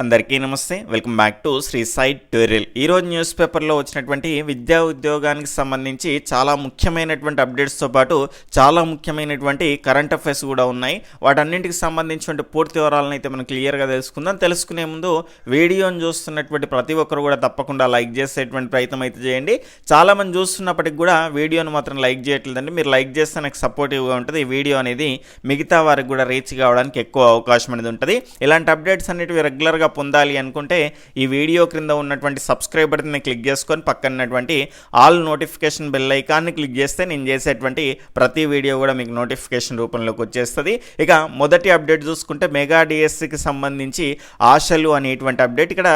అందరికీ నమస్తే. Welcome back to Sri side tutorial ఈరోజు న్యూస్ పేపర్లో వచ్చినటువంటి విద్యా ఉద్యోగానికి సంబంధించి చాలా ముఖ్యమైనటువంటి అప్డేట్స్తో పాటు చాలా ముఖ్యమైనటువంటి కరెంట్ అఫైర్స్ కూడా ఉన్నాయి. వాటన్నింటికి సంబంధించినటువంటి పూర్తి వివరాలను అయితే మనం క్లియర్గా తెలుసుకుందాం. తెలుసుకునే ముందు వీడియోని చూస్తున్నటువంటి ప్రతి ఒక్కరు కూడా తప్పకుండా లైక్ చేసేటువంటి ప్రయత్నం అయితే చేయండి. చాలామంది చూస్తున్నప్పటికి కూడా వీడియోని మాత్రం లైక్ చేయట్లేదండి. మీరు లైక్ చేస్తే నాకు సపోర్టివ్గా ఉంటుంది. ఈ వీడియో అనేది మిగతా వారికి కూడా రీచ్ కావడానికి ఎక్కువ అవకాశం అనేది ఉంటుంది. ఇలాంటి అప్డేట్స్ అనేటివి రెగ్యులర్గా పొందాలి అనుకుంటే ఈ వీడియో క్రింద ఉన్నటువంటి సబ్స్క్రైబ్ బటన్ని క్లిక్ చేసుకొని పక్కనటువంటి ఆల్ నోటిఫికేషన్ బెల్ ఐకాన్ని క్లిక్ చేస్తే నేను చేసేటువంటి ప్రతి వీడియో కూడా మీకు నోటిఫికేషన్ రూపంలోకి వచ్చేస్తుంది. ఇక మొదటి అప్డేట్ చూసుకుంటే మెగా డిఎస్సికి సంబంధించి ఆశలు అనేటువంటి అప్డేట్ ఇక్కడ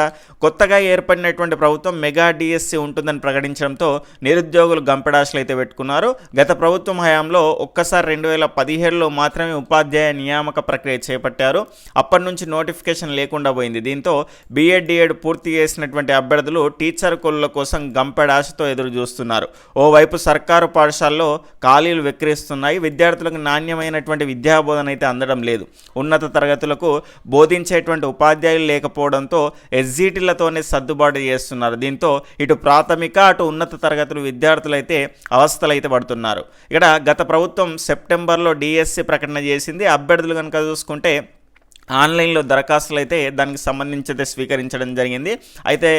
కొత్తగా ఏర్పడినటువంటి ప్రభుత్వం మెగా డిఎస్సి ఉంటుందని ప్రకటించడంతో నిరుద్యోగులు గంపడాశలు అయితే పెట్టుకున్నారు. గత ప్రభుత్వం హయాంలో ఒక్కసారి రెండు వేల పదిహేడులో మాత్రమే ఉపాధ్యాయ నియామక ప్రక్రియ చేపట్టారు. అప్పటి నుంచి నోటిఫికేషన్ లేకుండా పోయింది దీంతో బీఎడ్ డిఎడ్ పూర్తి చేసినటువంటి అభ్యర్థులు టీచర్ కొలుల కోసం గంపెడాశతో ఎదురు చూస్తున్నారు. ఓవైపు సర్కారు పాఠశాలలో ఖాళీలు విక్రయిస్తున్నాయి. విద్యార్థులకు నాణ్యమైనటువంటి విద్యాబోధన అయితే అందడం లేదు. ఉన్నత తరగతులకు బోధించేటువంటి ఉపాధ్యాయులు లేకపోవడంతో ఎస్జీటీలతోనే సర్దుబాటు చేస్తున్నారు. దీంతో ఇటు ప్రాథమిక అటు ఉన్నత తరగతులు విద్యార్థులు అయితే పడుతున్నారు. ఇక్కడ గత ప్రభుత్వం సెప్టెంబర్లో డిఎస్సి ప్రకటన చేసింది. అభ్యర్థులు కనుక చూసుకుంటే ఆన్లైన్లో దరఖాస్తులు అయితే దానికి సంబంధించి అయితే స్వీకరించడం జరిగింది. అయితే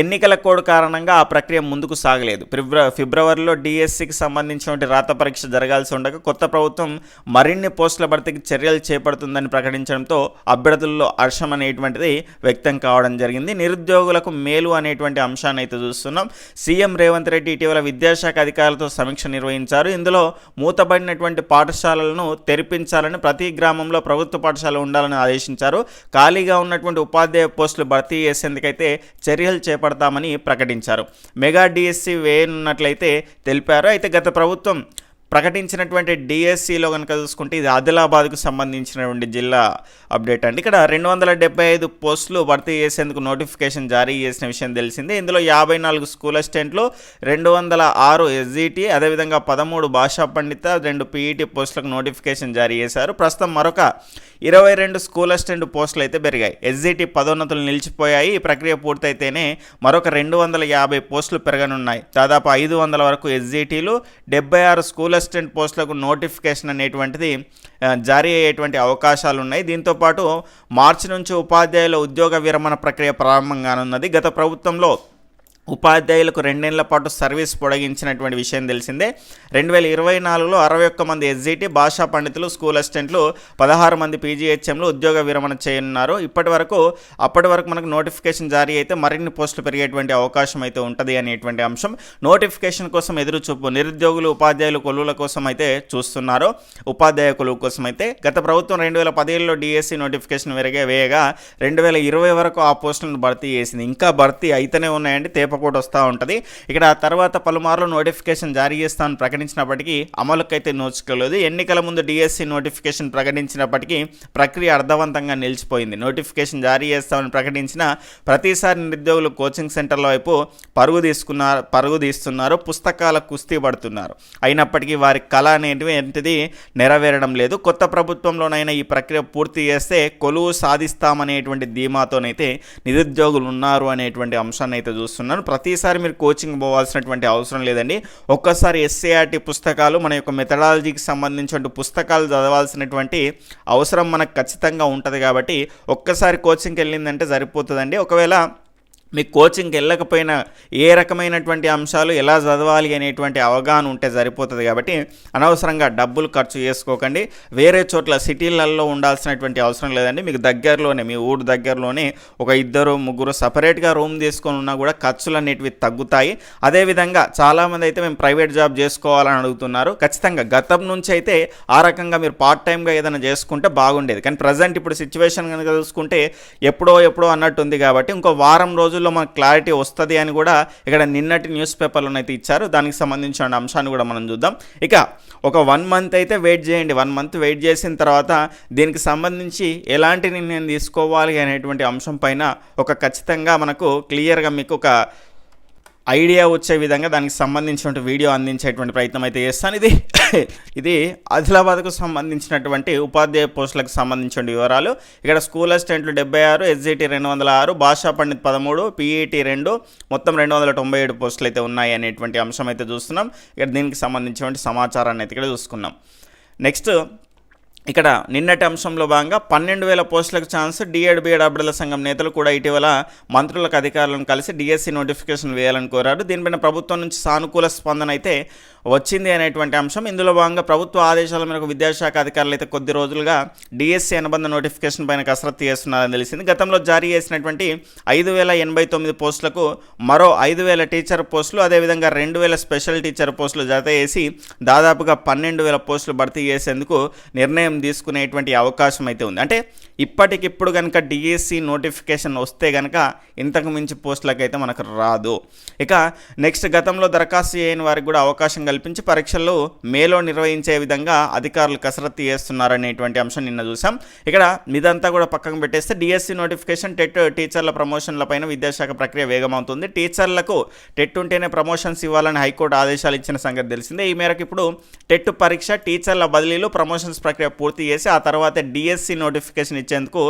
ఎన్నికల కోడ్ కారణంగా ఆ ప్రక్రియ ముందుకు సాగలేదు. ఫిబ్ర ఫిబ్రవరిలో డిఎస్సికి సంబంధించినటువంటి రాత పరీక్ష జరగాల్సి ఉండగా కొత్త ప్రభుత్వం మరిన్ని పోస్టుల భర్తీకి చర్యలు చేపడుతుందని ప్రకటించడంతో అభ్యర్థుల్లో హర్షం అనేటువంటిది వ్యక్తం కావడం జరిగింది. నిరుద్యోగులకు మేలు అనేటువంటి అంశాన్ని అయితే చూస్తున్నాం. సీఎం రేవంత్ రెడ్డి ఇటీవల విద్యాశాఖ అధికారులతో సమీక్ష నిర్వహించారు. ఇందులో మూతబడినటువంటి పాఠశాలలను తెరిపించాలని ప్రతి గ్రామంలో ప్రభుత్వ పాఠశాల ఉండాలని ఆదేశించారు. ఖాళీగా ఉన్నటువంటి ఉపాధ్యాయ పోస్టులు భర్తీ చేసేందుకైతే చర్యలు ఏర్పడతామని ప్రకటించారు. మెగా డిఎస్సి వేయనున్నట్లయితే తెలిపారు. అయితే గత ప్రభుత్వం ప్రకటించినటువంటి డిఎస్సిలో కనుక చూసుకుంటే ఇది ఆదిలాబాద్కు సంబంధించినటువంటి జిల్లా అప్డేట్ అండి. ఇక్కడ రెండు వందల డెబ్బై ఐదు పోస్టులు భర్తీ చేసేందుకు నోటిఫికేషన్ జారీ చేసిన విషయం తెలిసిందే. ఇందులో యాభై నాలుగు స్కూల్ అసిస్టెంట్లు రెండు వందల ఆరు ఎస్జిటి అదేవిధంగా పదమూడు భాషా పండిత రెండు పీఈటీ పోస్టులకు నోటిఫికేషన్ జారీ చేశారు. ప్రస్తుతం మరొక ఇరవై రెండు స్కూల్ అసిస్టెంట్ పోస్టులు అయితే పెరిగాయి. ఎస్జిటి పదోన్నతులు నిలిచిపోయాయి. ఈ ప్రక్రియ పూర్తయితేనే మరొక రెండు వందల యాభై పోస్టులు పెరగనున్నాయి. దాదాపు ఐదు వందల వరకు ఎస్జిటీలు డెబ్బై ఆరు స్కూల్ అసిస్టెంట్ పోస్టులకు నోటిఫికేషన్ అనేటువంటిది జారీ అయ్యేటువంటి అవకాశాలు ఉన్నాయి దీంతోపాటు మార్చి నుంచి ఉపాధ్యాయుల ఉద్యోగ విరమణ ప్రక్రియ ప్రారంభం కానున్నది గత ప్రభుత్వంలో ఉపాధ్యాయులకు రెండేళ్ళ పాటు సర్వీస్ పొడిగించినటువంటి విషయం తెలిసిందే. రెండు వేల ఇరవై నాలుగులో అరవై ఒక్క మంది ఎస్జిటి భాషా పండితులు స్కూల్ అసిస్టెంట్లు పదహారు మంది పీజీహెచ్ఎంలు ఉద్యోగ విరమణ చేయనున్నారు. ఇప్పటి వరకు అప్పటి వరకు మనకు నోటిఫికేషన్ జారీ అయితే మరిన్ని పోస్టులు పెరిగేటువంటి అవకాశం అయితే ఉంటుంది అనేటువంటి అంశం. నోటిఫికేషన్ కోసం ఎదురు చూపు నిరుద్యోగులు ఉపాధ్యాయులు కొలువుల కోసం అయితే చూస్తున్నారు. ఉపాధ్యాయ కొలువు కోసం అయితే గత ప్రభుత్వం రెండు వేల పదిహేడులో డిఎస్సి నోటిఫికేషన్ వెరగే వేయగా రెండు వేల ఇరవై వరకు ఆ పోస్టులను భర్తీ చేసింది. ఇంకా భర్తీ అయితేనే ఉన్నాయండి. తేప తేపకోట వస్తూ ఉంటుంది. ఇక్కడ తర్వాత పలుమార్లు నోటిఫికేషన్ జారీ చేస్తామని ప్రకటించినప్పటికీ అమలుకైతే నోచుకోలేదు. ఎన్నికల ముందు డిఎస్సి నోటిఫికేషన్ ప్రకటించినప్పటికీ ప్రక్రియ అర్థవంతంగా నిలిచిపోయింది. నోటిఫికేషన్ జారీ చేస్తామని ప్రకటించిన ప్రతిసారి నిరుద్యోగులు కోచింగ్ సెంటర్ల వైపు పరుగు తీసుకున్నారు పరుగు తీస్తున్నారు. పుస్తకాల కుస్తీ పడుతున్నారు. అయినప్పటికీ వారి కళ అనేటివి ఏంటిది? నెరవేరడం లేదు. కొత్త ప్రభుత్వంలోనైనా ఈ ప్రక్రియ పూర్తి చేస్తే కొలువు సాధిస్తామనేటువంటి ధీమాతోనైతే నిరుద్యోగులు ఉన్నారు అనేటువంటి అంశాన్ని అయితే చూస్తున్నాను ప్రతిసారి మీరు కోచింగ్ పోవాల్సినటువంటి అవసరం లేదండి. ఒక్కసారి ఎస్ఏఆర్టీ పుస్తకాలు మన యొక్క మెథడాలజీకి సంబంధించిన పుస్తకాలు చదవాల్సినటువంటి అవసరం మనకు ఖచ్చితంగా ఉంటుంది కాబట్టి ఒక్కసారి కోచింగ్కి వెళ్ళిందంటే సరిపోతుందండి. ఒకవేళ మీ కోచింగ్కి వెళ్ళకపోయినా ఏ రకమైనటువంటి అంశాలు ఎలా చదవాలి అనేటువంటి అవగాహన ఉంటే సరిపోతుంది కాబట్టి అనవసరంగా డబ్బులు ఖర్చు చేసుకోకండి. వేరే చోట్ల సిటీలలో ఉండాల్సినటువంటి అవసరం లేదండి. మీకు దగ్గరలోనే మీ ఊరు దగ్గరలోనే ఒక ఇద్దరు ముగ్గురు సపరేట్గా రూమ్ తీసుకొని ఉన్నా కూడా ఖర్చులు అనేటివి తగ్గుతాయి. అదేవిధంగా చాలామంది అయితే మేము ప్రైవేట్ జాబ్ చేసుకోవాలని అడుగుతున్నారు. ఖచ్చితంగా గతం నుంచి అయితే ఆ రకంగా మీరు పార్ట్ టైంగా ఏదైనా చేసుకుంటే బాగుండేది. కానీ ప్రజెంట్ ఇప్పుడు సిచ్యువేషన్ కనుక చూసుకుంటే ఎప్పుడో ఎప్పుడో అన్నట్టుంది కాబట్టి ఇంకో వారం రోజు రోజుల్లో మనకు క్లారిటీ వస్తుంది అని కూడా ఇక్కడ నిన్నటి న్యూస్ పేపర్లో అయితే ఇచ్చారు. దానికి సంబంధించిన అంశాన్ని కూడా మనం చూద్దాం. ఇక ఒక వన్ మంత్ అయితే వెయిట్ చేయండి. వన్ మంత్ వెయిట్ చేసిన తర్వాత దీనికి సంబంధించి ఎలాంటి నిర్ణయం తీసుకోవాలి అనేటువంటి అంశం పైన ఒక ఖచ్చితంగా మనకు క్లియర్గా మీకు ఒక ఐడియా వచ్చే విధంగా దానికి సంబంధించినటువంటి వీడియో అందించేటువంటి ప్రయత్నం అయితే చేస్తాను. ఇది ఇది ఆదిలాబాద్కు సంబంధించినటువంటి ఉపాధ్యాయ పోస్టులకు సంబంధించిన వివరాలు. ఇక్కడ స్కూల్ అసిస్టెంట్లు డెబ్బై ఆరు ఎస్జిటి రెండు వందల ఆరు భాషా పండిత్ పదమూడు పీఈటీ రెండు మొత్తం రెండు వందల తొంభై ఏడు పోస్టులు అయితే ఉన్నాయి అనేటువంటి అంశం అయితే చూస్తున్నాం. ఇక్కడ దీనికి సంబంధించినటువంటి సమాచారాన్ని అయితే ఇక్కడ చూసుకున్నాం. నెక్స్ట్ ఇక్కడ నిన్నటి అంశంలో భాగంగా పన్నెండు వేల పోస్టులకు ఛాన్స్ డిఎడ్ బిఎడ్ అభ్యర్థుల సంఘం నేతలు కూడా ఇటీవల మంత్రులకు అధికారులను కలిసి డిఎస్సి నోటిఫికేషన్ వేయాలని కోరారు. దీనిపైన ప్రభుత్వం నుంచి సానుకూల స్పందన అయితే వచ్చింది అనేటువంటి అంశం. ఇందులో భాగంగా ప్రభుత్వ ఆదేశాల మేరకు విద్యాశాఖ అధికారులు అయితే కొద్ది రోజులుగా డిఎస్సి అనుబంధ నోటిఫికేషన్ పైన కసరత్తు చేస్తున్నారని తెలిసింది. గతంలో జారీ చేసినటువంటి ఐదు వేల ఎనభై తొమ్మిది పోస్టులకు మరో ఐదు వేల టీచర్ పోస్టులు అదేవిధంగా రెండు వేల స్పెషల్ టీచర్ పోస్టులు జత చేసి దాదాపుగా పన్నెండు వేల పోస్టులు భర్తీ చేసేందుకు నిర్ణయం తీసుకునేటువంటి అవకాశం అయితే ఉంది. అంటే ఇప్పటికిప్పుడు కనుక డిఎస్సి నోటిఫికేషన్ వస్తే కనుక ఇంతకు మించి పోస్టులకు అయితే మనకు రాదు. ఇక నెక్స్ట్ గతంలో దరఖాస్తు చేయని వారికి కూడా అవకాశం కల్పించి పరీక్షలు మేలో నిర్వహించే విధంగా అధికారులు కసరత్తు చేస్తున్నారనేటువంటి అంశం నిన్న చూసాం. ఇక్కడ ఇదంతా కూడా పక్కకు పెట్టేస్తే డిఎస్సి నోటిఫికేషన్ టెట్ టీచర్ల ప్రమోషన్ల పైన విద్యాశాఖ ప్రక్రియ వేగమవుతుంది. టీచర్లకు టెట్ ఉంటేనే ప్రమోషన్స్ ఇవ్వాలని హైకోర్టు ఆదేశాలు ఇచ్చిన సంగతి తెలిసిందే. ఈ మేరకు ఇప్పుడు టెట్ పరీక్ష టీచర్ల బదిలీలు ప్రమోషన్స్ ప్రక్రియ పూర్తి చేసి ఆ తర్వాత డిఎస్సి నోటిఫికేషన్ ఇచ్చేందుకు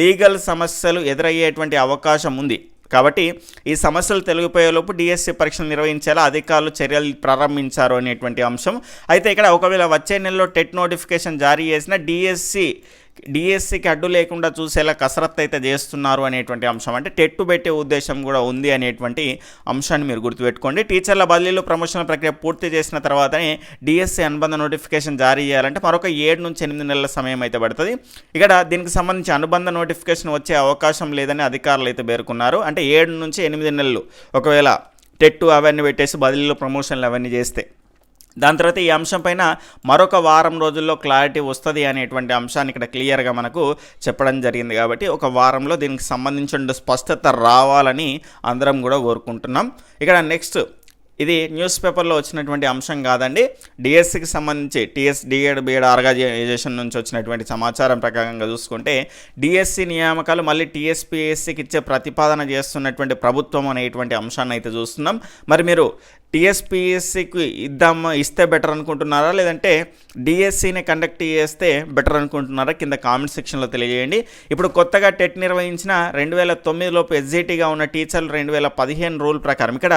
లీగల్ సమస్యలు ఎదురయ్యేటువంటి అవకాశం ఉంది. కాబట్టి ఈ సమస్యలు తొలగిపోయేలోపు డిఎస్సి పరీక్షలు నిర్వహించేలా అధికారులు చర్యలు ప్రారంభించారు అనేటువంటి అంశం. అయితే ఇక్కడ ఒకవేళ వచ్చే నెలలో టెట్ నోటిఫికేషన్ జారీ చేసిన డిఎస్సి డిఎస్సికి అడ్డు లేకుండా చూసేలా కసరత్తు అయితే చేస్తున్నారు అనేటువంటి అంశం. అంటే టెట్టు పెట్టే ఉద్దేశం కూడా ఉంది అనేటువంటి అంశాన్ని మీరు గుర్తుపెట్టుకోండి. టీచర్ల బదిలీలు ప్రమోషన్ ప్రక్రియ పూర్తి చేసిన తర్వాతనే డిఎస్సి అనుబంధ నోటిఫికేషన్ జారీ చేయాలంటే మరొక ఏడు నుంచి ఎనిమిది నెలల సమయం అయితే పడుతుంది. ఇక్కడ దీనికి సంబంధించి అనుబంధ నోటిఫికేషన్ వచ్చే అవకాశం లేదని అధికారులు అయితే పేర్కొన్నారు. అంటే ఏడు నుంచి ఎనిమిది నెలలు. ఒకవేళ టెట్టు అవన్నీ పెట్టేసి బదిలీలు ప్రమోషన్లు అవన్నీ చేస్తే దాని తర్వాత ఈ అంశం పైన మరొక వారం రోజుల్లో క్లారిటీ వస్తుంది అనేటువంటి అంశాన్ని ఇక్కడ క్లియర్గా మనకు చెప్పడం జరిగింది కాబట్టి ఒక వారంలో దీనికి సంబంధించిన స్పష్టత రావాలని అందరం కూడా కోరుకుంటున్నాం. ఇక్కడ నెక్స్ట్ ఇది న్యూస్ పేపర్లో వచ్చినటువంటి అంశం కాదండి. డిఎస్సికి సంబంధించి టీఎస్ డిఎడ్ బిఎడ్ ఆర్గనైజేషన్ నుంచి వచ్చినటువంటి సమాచారం ప్రకారంగా చూసుకుంటే డిఎస్సి నియామకాలు మళ్ళీ టీఎస్పిఎస్సికి ఇచ్చే ప్రతిపాదన చేస్తున్నటువంటి ప్రభుత్వం అనేటువంటి అంశాన్ని అయితే చూస్తున్నాం. మరి మీరు టీఎస్పిఎస్సికి ఇద్దాం ఇస్తే బెటర్ అనుకుంటున్నారా? లేదంటే డిఎస్సిని కండక్ట్ చేస్తే బెటర్ అనుకుంటున్నారా? కింద కామెంట్ సెక్షన్లో తెలియజేయండి. ఇప్పుడు కొత్తగా టెట్ నిర్వహించిన రెండు వేల తొమ్మిదిలోపు ఎస్జిటిగా ఉన్న టీచర్లు రెండు వేల పదిహేను రూల్ ప్రకారం ఇక్కడ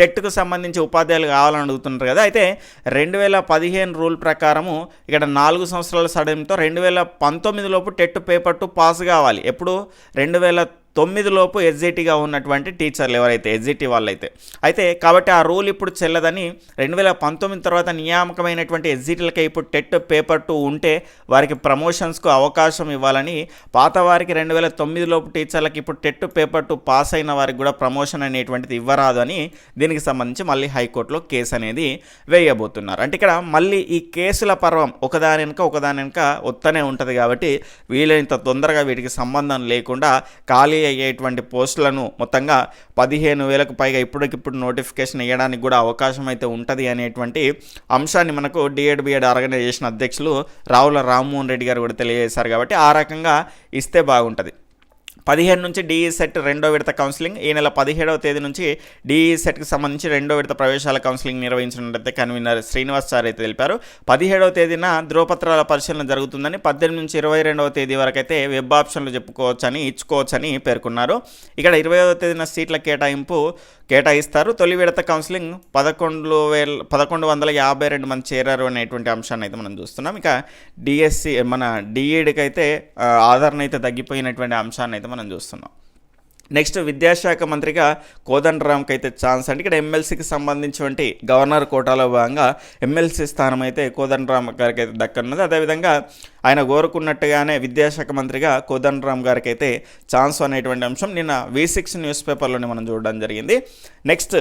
టెట్కు సంబంధించి ఉపాధ్యాయులు కావాలని అడుగుతుంటారు కదా. అయితే రెండు వేల పదిహేను రూల్ ప్రకారము ఇక్కడ నాలుగు సంవత్సరాల సడన్తో రెండు వేల పంతొమ్మిది లోపు టెట్ పేపర్ టు పాస్ కావాలి. ఎప్పుడు? రెండు వేల తొమ్మిది లోపు ఎస్జిటీగా ఉన్నటువంటి టీచర్లు ఎవరైతే ఎస్జిటీ వాళ్ళైతే. అయితే కాబట్టి ఆ రూల్ ఇప్పుడు చెల్లదని రెండు వేల పంతొమ్మిది తర్వాత నియామకమైనటువంటి ఎస్జిటీలకే ఇప్పుడు టెట్ పేపర్ టూ ఉంటే వారికి ప్రమోషన్స్కు అవకాశం ఇవ్వాలని పాత వారికి రెండు వేల తొమ్మిది లోపు టీచర్లకు ఇప్పుడు టెట్ పేపర్ టూ పాస్ అయిన వారికి కూడా ప్రమోషన్ అనేటువంటిది ఇవ్వరాదు అని దీనికి సంబంధించి మళ్ళీ హైకోర్టులో కేసు అనేది వేయబోతున్నారు. అంటే ఇక్కడ మళ్ళీ ఈ కేసుల పర్వం ఒకదాని వెనుక ఒకదాని వెనుక వస్తూనే ఉంటుంది కాబట్టి వీలైనంత తొందరగా వీటికి సంబంధం లేకుండా ఖాళీ అయ్యేటువంటి పోస్టులను మొత్తంగా పదిహేను వేలకు పైగా ఇప్పటికిప్పుడు నోటిఫికేషన్ ఇవ్వడానికి కూడా అవకాశం అయితే ఉంటుంది అనేటువంటి అంశాన్ని మనకు డిఎడ్ బిఎడ్ ఆర్గనైజేషన్ అధ్యక్షులు రావుల రామ్మోహన్ రెడ్డి గారు కూడా తెలియజేశారు కాబట్టి ఆ రకంగా ఇస్తే బాగుంటుంది. పదిహేను నుంచి డిఈ సెట్ రెండో విడత కౌన్సిలింగ్ ఈ నెల పదిహేడవ తేదీ నుంచి డిఈ సెట్కి సంబంధించి రెండో విడత ప్రవేశాల కౌన్సిలింగ్ నిర్వహించినట్లయితే కన్వీనర్ శ్రీనివాస్ సార్ అయితే తెలిపారు. పదిహేడవ తేదీన ధ్రువపత్రాల పరిశీలన జరుగుతుందని పద్దెనిమిది నుంచి ఇరవై రెండవ తేదీ వరకు అయితే వెబ్ ఆప్షన్లు చెప్పుకోవచ్చని ఇచ్చుకోవచ్చని పేర్కొన్నారు. ఇక్కడ ఇరవైవ తేదీన సీట్ల కేటాయింపు కేటాయిస్తారు. తొలి విడత కౌన్సిలింగ్ పదకొండు వేల పదకొండు వందల యాభై రెండు మంది చేరారు అనేటువంటి అంశాన్ని అయితే మనం చూస్తున్నాం. ఇక డిఎస్సి మన డిఈడికి అయితే ఆదరణ అయితే తగ్గిపోయినటువంటి అంశాన్ని అయితే మనం చూస్తున్నాం. నెక్స్ట్ విద్యాశాఖ మంత్రిగా కోదండరామ్కి అయితే ఛాన్స్ అంటే ఇక్కడ ఎమ్మెల్సీకి సంబంధించినటువంటి గవర్నర్ కోటాలో భాగంగా ఎమ్మెల్సీ స్థానం అయితే కోదండరామ్ గారికి అయితే దక్కనున్నది. అదేవిధంగా ఆయన కోరుకున్నట్టుగానే విద్యాశాఖ మంత్రిగా కోదండరామ్ గారికి అయితే ఛాన్స్ అనేటువంటి అంశం నిన్న వి సిక్స్ న్యూస్ పేపర్లోనే మనం చూడడం జరిగింది. నెక్స్ట్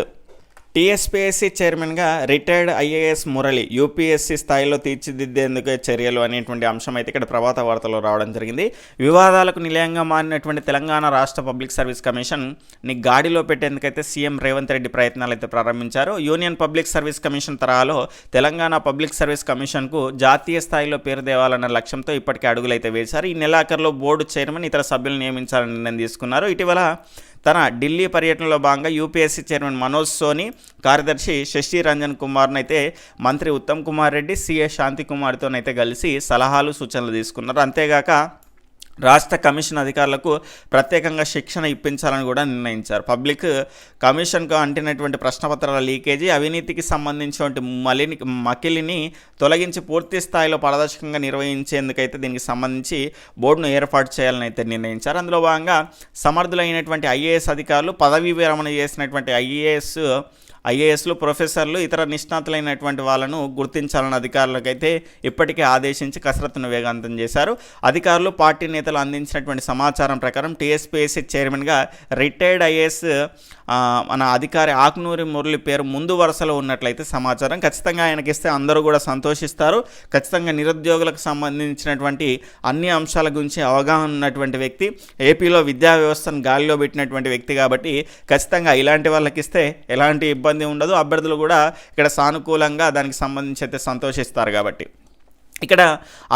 టీఎస్పీఎస్సీ చైర్మన్గా రిటైర్డ్ ఐఏఎస్ మురళి యూపీఎస్సీ స్థాయిలో తీర్చిదిద్దేందుకు చర్యలు అనేటువంటి అంశం అయితే ఇక్కడ ప్రభాత వార్తలో రావడం జరిగింది. వివాదాలకు నిలయంగా మారినటువంటి తెలంగాణ రాష్ట్ర పబ్లిక్ సర్వీస్ కమిషన్ని గాడిలో పెట్టేందుకైతే సీఎం రేవంత్ రెడ్డి ప్రయత్నాలు అయితే ప్రారంభించారు. యూనియన్ పబ్లిక్ సర్వీస్ కమిషన్ తరహాలో తెలంగాణ పబ్లిక్ సర్వీస్ కమిషన్కు జాతీయ స్థాయిలో పేరు తేవాలన్న లక్ష్యంతో ఇప్పటికే అడుగులైతే వేశారు. ఈ నెలాఖరులో బోర్డు చైర్మన్ ఇతర సభ్యులను నియమించాలని నిర్ణయం తీసుకున్నారు. ఇటీవల తన ఢిల్లీ పర్యటనలో భాగంగా యూపీఎస్సీ చైర్మన్ మనోజ్ సోని కార్యదర్శి శశి రంజన్ కుమార్ను అయితే మంత్రి ఉత్తమ్ కుమార్ రెడ్డి సిఏ శాంతికుమార్తోనైతే కలిసి సలహాలు సూచనలు తీసుకున్నారు. అంతేగాక రాష్ట్ర కమిషన్ అధికారులకు ప్రత్యేకంగా శిక్షణ ఇప్పించాలని కూడా నిర్ణయించారు. పబ్లిక్ కమిషన్కు అంటినటువంటి ప్రశ్నపత్రాల లీకేజీ అవినీతికి సంబంధించినటువంటి మలిని మకిలిని తొలగించి పూర్తి స్థాయిలో పారదర్శకంగా నిర్వహించేందుకైతే దీనికి సంబంధించి బోర్డును ఏర్పాటు చేయాలని అయితే నిర్ణయించారు. అందులో భాగంగా సమర్థులైనటువంటి ఐఏఎస్ అధికారులు పదవీ విరమణ చేసినటువంటి ఐఏఎస్ ఐఏఎస్లు ప్రొఫెసర్లు ఇతర నిష్ణాతులైనటువంటి వాళ్ళను గుర్తించాలని అధికారులకైతే ఇప్పటికే ఆదేశించి కసరత్తును వేగవంతం చేశారు. అధికారులు పార్టీ నేతలు అందించినటువంటి సమాచారం ప్రకారం టీఎస్పీఎస్సీ చైర్మన్గా రిటైర్డ్ ఐఏఎస్ మన అధికారి ఆకునూరి మురళి పేరు ముందు వరుసలో ఉన్నట్లయితే సమాచారం ఖచ్చితంగా ఆయనకి ఇస్తే అందరూ కూడా సంతోషిస్తారు. ఖచ్చితంగా నిరుద్యోగులకు సంబంధించినటువంటి అన్ని అంశాల గురించి అవగాహన ఉన్నటువంటి వ్యక్తి ఏపీలో విద్యా వ్యవస్థను గాలిలో పెట్టినటువంటి వ్యక్తి కాబట్టి ఖచ్చితంగా ఇలాంటి వాళ్ళకి ఇస్తే ఎలాంటి ఇబ్బంది ఉండదు. అభ్యర్థులు కూడా ఇక్కడ సానుకూలంగా దానికి సంబంధించి అయితే సంతోషిస్తారు కాబట్టి. ఇక్కడ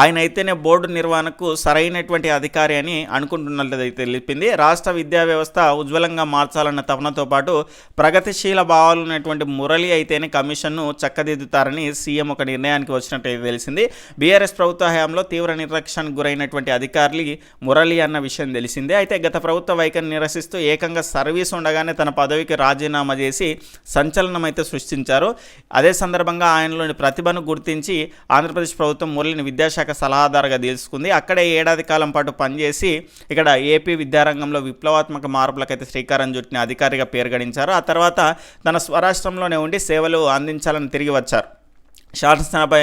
ఆయన అయితేనే బోర్డు నిర్వహణకు సరైనటువంటి అధికారి అని అనుకుంటున్నట్లయితే తెలిపింది. రాష్ట్ర విద్యా వ్యవస్థ ఉజ్వలంగా మార్చాలన్న తపనతో పాటు ప్రగతిశీల భావాలు ఉన్నటువంటి మురళి అయితేనే కమిషన్ను చక్కదిద్దుతారని సీఎం ఒక నిర్ణయానికి వచ్చినట్టయితే తెలిసింది. బీఆర్ఎస్ ప్రభుత్వ హయాంలో తీవ్ర నిర్లక్ష్యానికి గురైనటువంటి అధికారులు మురళి అన్న విషయం తెలిసిందే. అయితే గత ప్రభుత్వ వైఖరిని నిరసిస్తూ ఏకంగా సర్వీస్ ఉండగానే తన పదవికి రాజీనామా చేసి సంచలనం అయితే సృష్టించారు. అదే సందర్భంగా ఆయనలోని ప్రతిభను గుర్తించి ఆంధ్రప్రదేశ్ ప్రభుత్వం మురళిని విద్యాశాఖ సలహాదారుగా తెలుసుకుంది అక్కడే ఏడాది కాలం పాటు పనిచేసి ఇక్కడ ఏపీ విద్యారంగంలో విప్లవాత్మక మార్పులకైతే శ్రీకారం చుట్టిన అధికారిగా పేరుగడించారు. ఆ తర్వాత తన స్వరాష్ట్రంలోనే ఉండి సేవలు అందించాలని తిరిగి వచ్చారు. శాసనసభ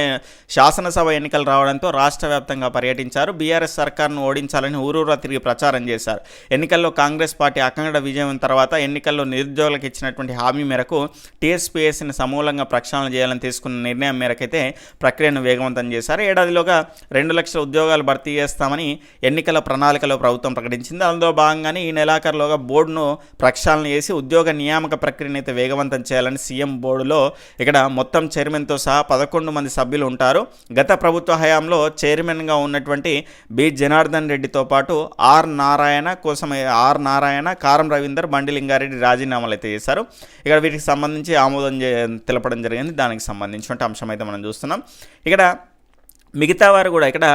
శాసనసభ ఎన్నికలు రావడంతో రాష్ట్ర వ్యాప్తంగా పర్యటించారు. బీఆర్ఎస్ సర్కార్ను ఓడించాలని ఊరూరా తిరిగి ప్రచారం చేశారు. ఎన్నికల్లో కాంగ్రెస్ పార్టీ అఖండ విజయం తర్వాత ఎన్నికల్లో నిరుద్యోగులకు ఇచ్చినటువంటి హామీ మేరకు టీఎస్పీఎస్సీని సమూలంగా ప్రక్షాళన చేయాలని తీసుకున్న నిర్ణయం మేరకైతే ప్రక్రియను వేగవంతం చేశారు. ఏడాదిలోగా రెండు లక్షల ఉద్యోగాలు భర్తీ చేస్తామని ఎన్నికల ప్రణాళికలో ప్రభుత్వం ప్రకటించింది. అందులో భాగంగానే ఈ నెలాఖరులోగా బోర్డును ప్రక్షాళన చేసి ఉద్యోగ నియామక ప్రక్రియను అయితే వేగవంతం చేయాలని సీఎం బోర్డులో ఇక్కడ మొత్తం చైర్మన్తో సహా పదకొండు మంది సభ్యులు ఉంటారు. గత ప్రభుత్వ హయాంలో చైర్మన్గా ఉన్నటువంటి బి. జనార్దన్ రెడ్డితో పాటు ఆర్ నారాయణ కోసం ఆర్ నారాయణ కారం రవీందర్ బండి లింగారెడ్డి రాజీనామాలు అయితే చేశారు. ఇక్కడ వీటికి సంబంధించి ఆమోదం తెలపడం జరిగింది. దానికి సంబంధించిన అంశం అయితే మనం చూస్తున్నాం. ఇక్కడ మిగతా వారు కూడా ఇక్కడ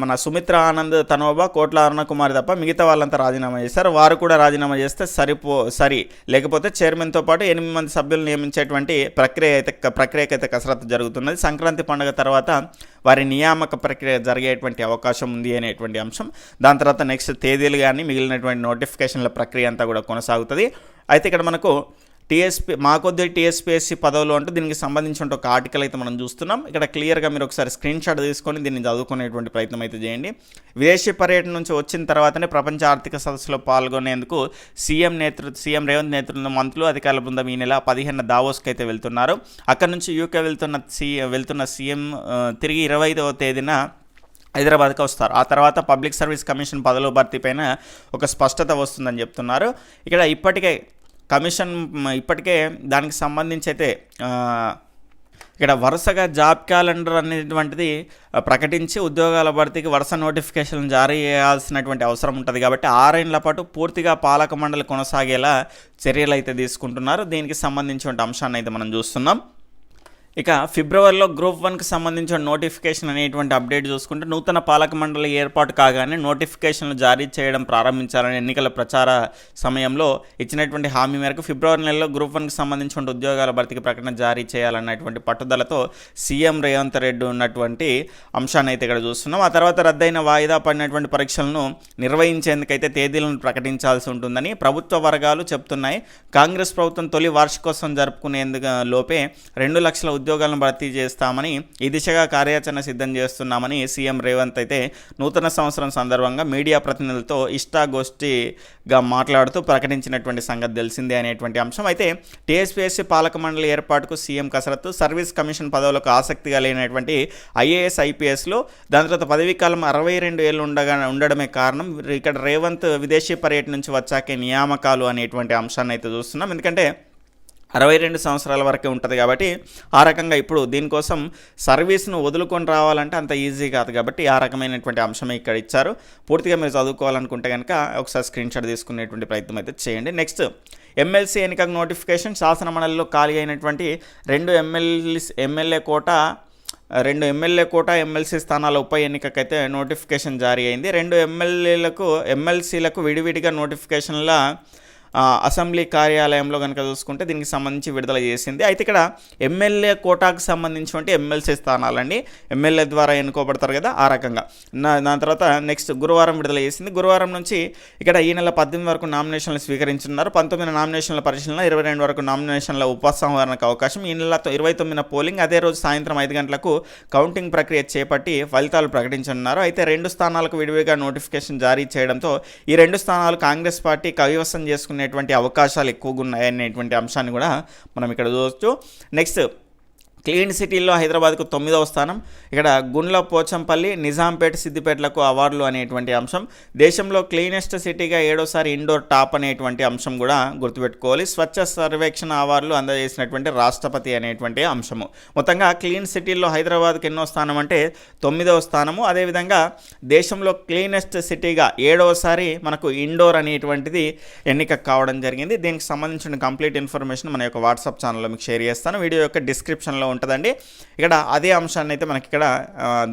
మన సుమిత్ర ఆనంద్ తనోబా కోట్ల అరుణకుమారి తప్ప మిగతా వాళ్ళంతా రాజీనామా చేస్తారు వారు కూడా రాజీనామా చేస్తే సరిపో సరి. లేకపోతే చైర్మన్తో పాటు ఎనిమిది మంది సభ్యులు నియమించేటువంటి ప్రక్రియ అయితే ప్రక్రియకైతే కసరత్తు జరుగుతున్నది. సంక్రాంతి పండుగ తర్వాత వారి నియామక ప్రక్రియ జరిగేటువంటి అవకాశం ఉంది అనేటువంటి అంశం. దాని తర్వాత నెక్స్ట్ తేదీలు కానీ మిగిలినటువంటి నోటిఫికేషన్ల ప్రక్రియ అంతా కూడా కొనసాగుతుంది. అయితే ఇక్కడ మనకు టీఎస్పీ మాకొద్ది టీఎస్పీఎస్సీ పదవులు అంటూ దీనికి సంబంధించిన ఒక ఆర్టికల్ అయితే మనం చూస్తున్నాం. ఇక్కడ క్లియర్గా మీరు ఒకసారి స్క్రీన్ షాట్ తీసుకొని దీన్ని చదువుకునేటువంటి ప్రయత్నం అయితే చేయండి. విదేశీ పర్యటన నుంచి వచ్చిన తర్వాతనే ప్రపంచ ఆర్థిక సదస్సులో పాల్గొనేందుకు సీఎం నేతృత్వ సీఎం రేవంత్ నేతృత్వం మంత్రులు అధికారుల బృందం ఈ నెల పదిహేను దావోస్కి అయితే వెళ్తున్నారు. అక్కడ నుంచి యూకే వెళ్తున్న సీ వెళ్తున్న సీఎం తిరిగి ఇరవై ఐదవ తేదీన హైదరాబాద్కి వస్తారు. ఆ తర్వాత పబ్లిక్ సర్వీస్ కమిషన్ పదవుల భర్తీ పైన ఒక స్పష్టత వస్తుందని చెప్తున్నారు. ఇక్కడ ఇప్పటికే కమిషన్ ఇప్పటికే దానికి సంబంధించి అయితే ఇక్కడ వరుసగా జాబ్ క్యాలెండర్ అనేటువంటిది ప్రకటించి ఉద్యోగాల భర్తీకి వరుస నోటిఫికేషన్ జారీ చేయాల్సినటువంటి అవసరం ఉంటుంది కాబట్టి ఆరేళ్ళ పాటు పూర్తిగా పాలక మండలి కొనసాగేలా చర్యలు అయితే తీసుకుంటున్నారు. దీనికి సంబంధించిన అంశాన్ని అయితే మనం చూస్తున్నాం. ఇక ఫిబ్రవరిలో గ్రూప్ వన్కి సంబంధించిన నోటిఫికేషన్ అనేటువంటి అప్డేట్ చూసుకుంటే నూతన పాలక మండలి ఏర్పాటు కాగానే నోటిఫికేషన్లు జారీ చేయడం ప్రారంభించాలని ఎన్నికల ప్రచార సమయంలో ఇచ్చినటువంటి హామీ మేరకు ఫిబ్రవరి నెలలో గ్రూప్ వన్కి సంబంధించిన ఉద్యోగాల భర్తీకి ప్రకటన జారీ చేయాలన్నటువంటి పట్టుదలతో సీఎం రేవంత్ రెడ్డి ఉన్నటువంటి అంశాన్ని అయితే ఇక్కడ చూస్తున్నాం. ఆ తర్వాత రద్దయిన వాయిదా పడినటువంటి పరీక్షలను నిర్వహించేందుకైతే తేదీలను ప్రకటించాల్సి ఉంటుందని ప్రభుత్వ వర్గాలు చెప్తున్నాయి. కాంగ్రెస్ ప్రభుత్వం తొలి వార్షికోత్సవం జరుపుకునేందుకు లోపే రెండు లక్షల ఉద్యోగాలను భర్తీ చేస్తామని ఈ దిశగా కార్యాచరణ సిద్ధం చేస్తున్నామని సీఎం రేవంత్ అయితే నూతన సంవత్సరం సందర్భంగా మీడియా ప్రతినిధులతో ఇష్టాగోష్ఠిగా మాట్లాడుతూ ప్రకటించినటువంటి సంగతి తెలిసిందే అనేటువంటి అంశం. అయితే టీఎస్పీఎస్సీ పాలక మండలి ఏర్పాటుకు సీఎం కసరత్తు సర్వీస్ కమిషన్ పదవులకు ఆసక్తిగా లేనటువంటి ఐఏఎస్ ఐపీఎస్లు దాని తర్వాత పదవీ కాలం అరవై రెండు ఏళ్ళు ఉండగా ఉండడమే కారణం. ఇక్కడ రేవంత్ విదేశీ పర్యటన నుంచి వచ్చాకే నియామకాలు అనేటువంటి అంశాన్ని అయితే చూస్తున్నాం. ఎందుకంటే అరవై రెండు సంవత్సరాల వరకే ఉంటుంది కాబట్టి ఆ రకంగా ఇప్పుడు దీనికోసం సర్వీస్ను వదులుకొని రావాలంటే అంత ఈజీ కాదు కాబట్టి ఆ రకమైనటువంటి అంశమే ఇక్కడ ఇచ్చారు. పూర్తిగా మీరు చదువుకోవాలనుకుంటే కనుక ఒకసారి స్క్రీన్ షాట్ తీసుకునేటువంటి ప్రయత్నం అయితే చేయండి. నెక్స్ట్ ఎమ్మెల్సీ ఎన్నికకు నోటిఫికేషన్ శాసన మండలిలో ఖాళీ అయినటువంటి రెండు ఎమ్మెల్యే ఎమ్మెల్యే కోట రెండు ఎమ్మెల్యే కోట ఎమ్మెల్సీ స్థానాల ఉప ఎన్నికకైతే నోటిఫికేషన్ జారీ అయింది. రెండు ఎమ్మెల్యేలకు ఎమ్మెల్సీలకు విడివిడిగా నోటిఫికేషన్ల అసెంబ్లీ కార్యాలయంలో కనుక చూసుకుంటే దీనికి సంబంధించి విడుదల చేసింది. అయితే ఇక్కడ ఎమ్మెల్యే కోటాకు సంబంధించినటువంటి ఎమ్మెల్సీ స్థానాలండి. ఎమ్మెల్యే ద్వారా ఎన్నుకోబడతారు కదా ఆ రకంగా. నా- దాని తర్వాత నెక్స్ట్ గురువారం విడుదల చేసింది. గురువారం నుంచి ఇక్కడ ఈ నెల పద్దెనిమిది వరకు నామినేషన్లు స్వీకరించున్నారు. పంతొమ్మిది నామినేషన్ల పరిశీలన ఇరవై రెండు వరకు నామినేషన్ల ఉపసంహరణకు అవకాశం. ఈ నెల ఇరవై తొమ్మిదిన పోలింగ్ అదే రోజు సాయంత్రం ఐదు గంటలకు కౌంటింగ్ ప్రక్రియ చేపట్టి ఫలితాలు ప్రకటించనున్నారు. అయితే రెండు స్థానాలకు విడివిగా నోటిఫికేషన్ జారీ చేయడంతో ఈ రెండు స్థానాలు కాంగ్రెస్ పార్టీ కవివసం చేసుకునే చేసుకునేటువంటి అవకాశాలు ఎక్కువగా ఉన్నాయనేటువంటి అంశాన్ని కూడా మనం ఇక్కడ చూడవచ్చు నెక్స్ట్ క్లీన్ సిటీల్లో హైదరాబాద్కు తొమ్మిదవ స్థానం. ఇక్కడ గుండ్ల పోచంపల్లి నిజాంపేట సిద్దిపేటలకు అవార్డులు అనేటువంటి అంశం. దేశంలో క్లీనెస్ట్ సిటీగా ఏడోసారి ఇండోర్ టాప్ అనేటువంటి అంశం కూడా గుర్తుపెట్టుకోవాలి. స్వచ్ఛ సర్వేక్షణ అవార్డులు అందజేసినటువంటి రాష్ట్రపతి అనేటువంటి అంశము. మొత్తంగా క్లీన్ సిటీల్లో హైదరాబాద్కి ఎన్నో స్థానం అంటే తొమ్మిదవ స్థానము. అదేవిధంగా దేశంలో క్లీనెస్ట్ సిటీగా ఏడవసారి మనకు ఇండోర్ అనేటువంటిది ఎన్నిక కావడం జరిగింది. దీనికి సంబంధించిన కంప్లీట్ ఇన్ఫర్మేషన్ మన యొక్క వాట్సాప్ ఛానల్లో మీకు షేర్ చేస్తాను. వీడియో యొక్క డిస్క్రిప్షన్లో ఉంటుందండి. ఇక్కడ అదే అంశాన్ని అయితే మనకి ఇక్కడ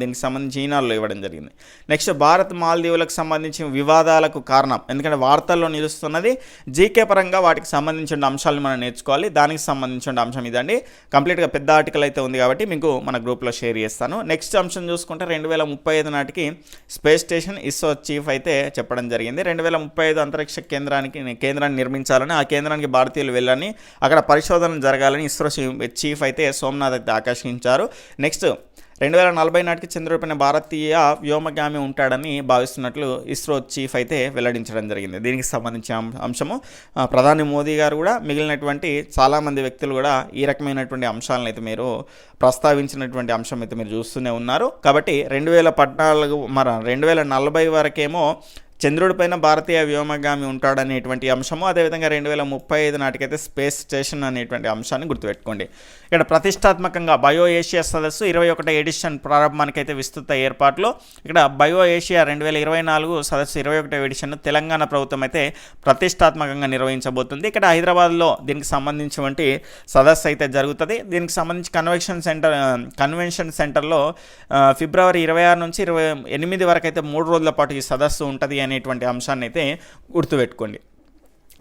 దీనికి సంబంధించి ఈనాల్లో ఇవ్వడం జరిగింది. నెక్స్ట్ భారత్ మాల్దీవులకు సంబంధించిన వివాదాలకు కారణం. ఎందుకంటే వార్తల్లో నిలుస్తున్నది జీకే పరంగా వాటికి సంబంధించిన అంశాలను మనం నేర్చుకోవాలి. దానికి సంబంధించిన అంశం ఇదండి. కంప్లీట్గా పెద్ద ఆర్టికల్ అయితే ఉంది కాబట్టి మీకు మన గ్రూప్లో షేర్ చేస్తాను. నెక్స్ట్ అంశం చూసుకుంటే రెండు వేల ముప్పై ఐదు నాటికి స్పేస్ స్టేషన్ ఇస్రో చీఫ్ అయితే చెప్పడం జరిగింది. రెండు వేల ముప్పై ఐదు అంతరిక్ష కేంద్రానికి కేంద్రాన్ని నిర్మించాలని ఆ కేంద్రానికి భారతీయులు వెళ్ళని అక్కడ పరిశోధన జరగాలని ఇస్రో చీఫ్ అయితే సోమనాథ్ అయితే ఆకర్షించారు. నెక్స్ట్ రెండు వేల నలభై నాటికి చంద్రుడిపైన భారతీయ వ్యోమగామి ఉంటాడని భావిస్తున్నట్లు ఇస్రో చీఫ్ అయితే వెల్లడించడం జరిగింది. దీనికి సంబంధించిన అంశము ప్రధాని మోదీ గారు కూడా మిగిలినటువంటి చాలామంది వ్యక్తులు కూడా ఈ రకమైనటువంటి అంశాలను అయితే మీరు ప్రస్తావించినటువంటి అంశం అయితే మీరు చూస్తూనే ఉన్నారు. కాబట్టి రెండు వేల పద్నాలుగు మన రెండు వేల నలభై వరకేమో చంద్రుడిపైన భారతీయ వ్యోమగామి ఉంటాడనేటువంటి అంశము అదేవిధంగా రెండు వేల ముప్పై ఐదు నాటికైతే స్పేస్ స్టేషన్ అనేటువంటి అంశాన్ని గుర్తుపెట్టుకోండి. ఇక్కడ ప్రతిష్టాత్మకంగా బయో ఏషియా సదస్సు ఇరవై ఒకటో ఎడిషన్ ప్రారంభానికైతే విస్తృత ఏర్పాట్లు. ఇక్కడ బయో ఏషియా రెండు వేల ఇరవై నాలుగు సదస్సు ఇరవై ఒకటో ఎడిషన్ తెలంగాణ ప్రభుత్వం అయితే ప్రతిష్టాత్మకంగా నిర్వహించబోతుంది. ఇక్కడ హైదరాబాద్లో దీనికి సంబంధించినటువంటి సదస్సు అయితే జరుగుతుంది. దీనికి సంబంధించి కన్వెన్షన్ సెంటర్ కన్వెన్షన్ సెంటర్లో ఫిబ్రవరి ఇరవై ఆరు నుంచి ఇరవై ఎనిమిది వరకు అయితే మూడు రోజుల పాటు ఈ సదస్సు ఉంటుంది అని అనేటువంటి అంశాన్ని అయితే గుర్తుపెట్టుకోండి.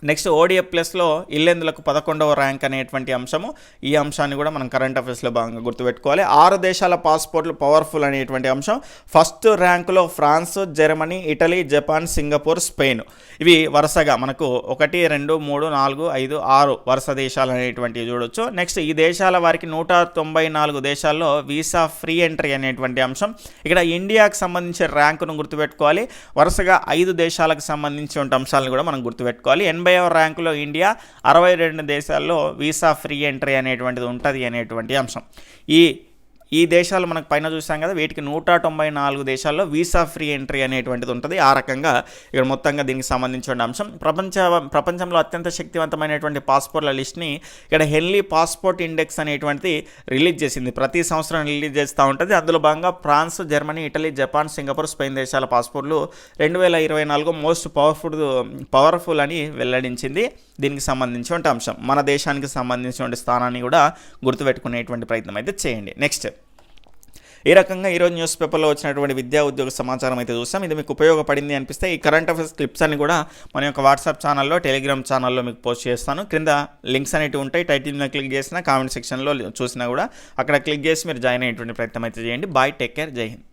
నెక్స్ట్ ఓడిఎఫ్ ప్లస్లో ఇల్లెందులకు పదకొండవ ర్యాంక్ అనేటువంటి అంశము. ఈ అంశాన్ని కూడా మనం కరెంట్ అఫైర్స్లో భాగంగా గుర్తుపెట్టుకోవాలి. ఆరు దేశాల పాస్పోర్ట్లు పవర్ఫుల్ అనేటువంటి అంశం. First ర్యాంకులో France Germany Italy Japan Singapore Spain. ఇవి వరుసగా మనకు ఒకటి రెండు మూడు నాలుగు ఐదు ఆరు వరుస దేశాలు అనేటువంటివి చూడొచ్చు. నెక్స్ట్ ఈ దేశాల వారికి నూట తొంభై నాలుగు దేశాల్లో వీసా ఫ్రీ ఎంట్రీ అనేటువంటి అంశం. ఇక్కడ ఇండియాకు సంబంధించిన ర్యాంకును గుర్తుపెట్టుకోవాలి. వరుసగా ఐదు దేశాలకు సంబంధించిన అంశాలను కూడా మనం గుర్తుపెట్టుకోవాలి. ఎనభై ఎనభైవ ర్యాంకులో ఇండియా అరవై రెండు దేశాల్లో వీసా ఫ్రీ ఎంట్రీ అనేటువంటిది ఉంటుంది అనేటువంటి అంశం. ఈ ఈ దేశాలు మనకు పైన చూసాం కదా వీటికి నూట తొంభై నాలుగు దేశాల్లో వీసా ఫ్రీ ఎంట్రీ అనేటువంటిది ఉంటుంది. ఆ రకంగా ఇక్కడ మొత్తంగా దీనికి సంబంధించిన అంశం. ప్రపంచ ప్రపంచంలో అత్యంత శక్తివంతమైనటువంటి పాస్పోర్ట్ల లిస్ట్ని ఇక్కడ హెన్లీ పాస్పోర్ట్ ఇండెక్స్ అనేటువంటిది రిలీజ్ చేసింది. ప్రతి సంవత్సరం రిలీజ్ చేస్తూ ఉంటుంది. అందులో భాగంగా France Germany Italy Japan Singapore Spain దేశాల పాస్పోర్ట్లు రెండు వేల ఇరవై నాలుగు మోస్ట్ పవర్ఫుల్ పవర్ఫుల్ అని వెల్లడించింది. దీనికి సంబంధించిన అంశం. మన దేశానికి సంబంధించిన స్థానాన్ని కూడా గుర్తుపెట్టుకునేటువంటి ప్రయత్నం అయితే చేయండి. నెక్స్ట్. ఈ రకంగా ఈరోజు న్యూస్ పేపర్లో వచ్చినటువంటి విద్యా ఉద్యోగ సమాచారం అయితే చూస్తాం ఇది మీకు ఉపయోగపడింది అనిపిస్తే ఈ కరెంట్ అఫైర్స్ క్లిప్స్ అన్ని కూడా మన యొక్క వాట్సాప్ ఛానల్లో టెలిగ్రామ్ ఛానల్లో మీకు పోస్ట్ చేస్తాను. క్రింద లింక్స్ అనేవి ఉంటాయి. టైటిల్ మీద క్లిక్ చేసినా కామెంట్ సెక్షన్లో చూసినా కూడా అక్కడ క్లిక్ చేసి మీరు జాయిన్ అయ్యేటువంటి ప్రయత్నం అయితే చేయండి. బాయ్ టేక్ కేర్ జై హింద్.